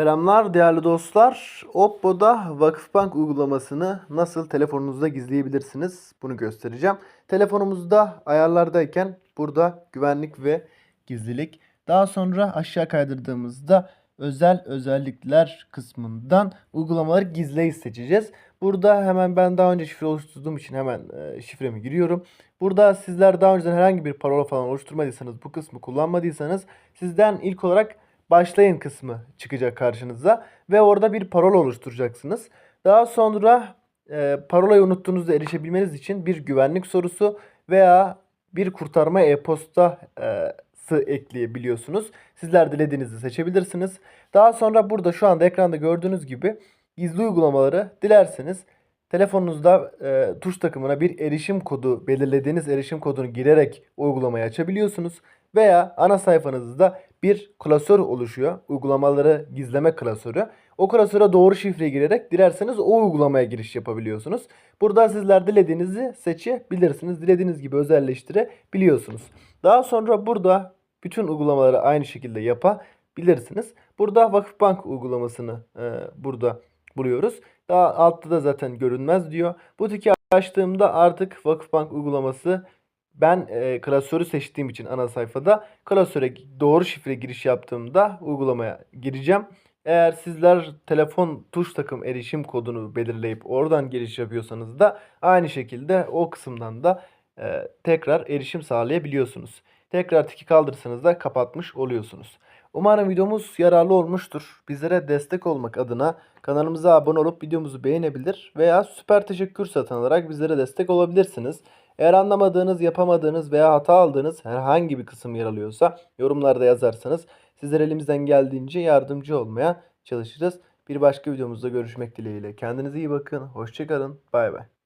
Selamlar değerli dostlar. Oppo'da Vakıfbank uygulamasını nasıl telefonunuzda gizleyebilirsiniz? Bunu göstereceğim. Telefonumuzda ayarlardayken burada güvenlik ve gizlilik. Daha sonra aşağı kaydırdığımızda özel özellikler kısmından uygulamaları gizleyi seçeceğiz. Burada hemen ben daha önce şifre oluşturduğum için hemen e, şifremi giriyorum. Burada sizler daha önceden herhangi bir parola falan oluşturmadıysanız, bu kısmı kullanmadıysanız sizden ilk olarak başlayın kısmı çıkacak karşınıza ve orada bir parola oluşturacaksınız. Daha sonra e, parolayı unuttuğunuzda erişebilmeniz için bir güvenlik sorusu veya bir kurtarma e-postası ekleyebiliyorsunuz. Sizler dilediğinizi seçebilirsiniz. Daha sonra burada şu anda ekranda gördüğünüz gibi gizli uygulamaları dilerseniz telefonunuzda e, tuş takımına bir erişim kodu belirlediğiniz erişim kodunu girerek uygulamayı açabiliyorsunuz. Veya ana sayfanızda bir klasör oluşuyor. Uygulamaları gizleme klasörü. O klasöre doğru şifre girerek dilerseniz o uygulamaya giriş yapabiliyorsunuz. Burada sizler dilediğinizi seçebilirsiniz. Dilediğiniz gibi özelleştirebiliyorsunuz. Daha sonra burada bütün uygulamaları aynı şekilde yapabilirsiniz. Burada Vakıfbank uygulamasını e, burada buluyoruz. Daha altta da zaten görünmez diyor. Bu tiki açtığımda artık Vakıfbank uygulaması ben e, klasörü seçtiğim için ana sayfada klasöre doğru şifre giriş yaptığımda uygulamaya gireceğim. Eğer sizler telefon tuş takım erişim kodunu belirleyip oradan giriş yapıyorsanız da aynı şekilde o kısımdan da e, tekrar erişim sağlayabiliyorsunuz. Tekrar tiki kaldırırsanız da kapatmış oluyorsunuz. Umarım videomuz yararlı olmuştur. Bizlere destek olmak adına kanalımıza abone olup videomuzu beğenebilir veya süper teşekkür satın alarak bizlere destek olabilirsiniz. Eğer anlamadığınız, yapamadığınız veya hata aldığınız herhangi bir kısım yer alıyorsa yorumlarda yazarsanız sizler elimizden geldiğince yardımcı olmaya çalışırız. Bir başka videomuzda görüşmek dileğiyle. Kendinize iyi bakın. Hoşçakalın. Bay bay.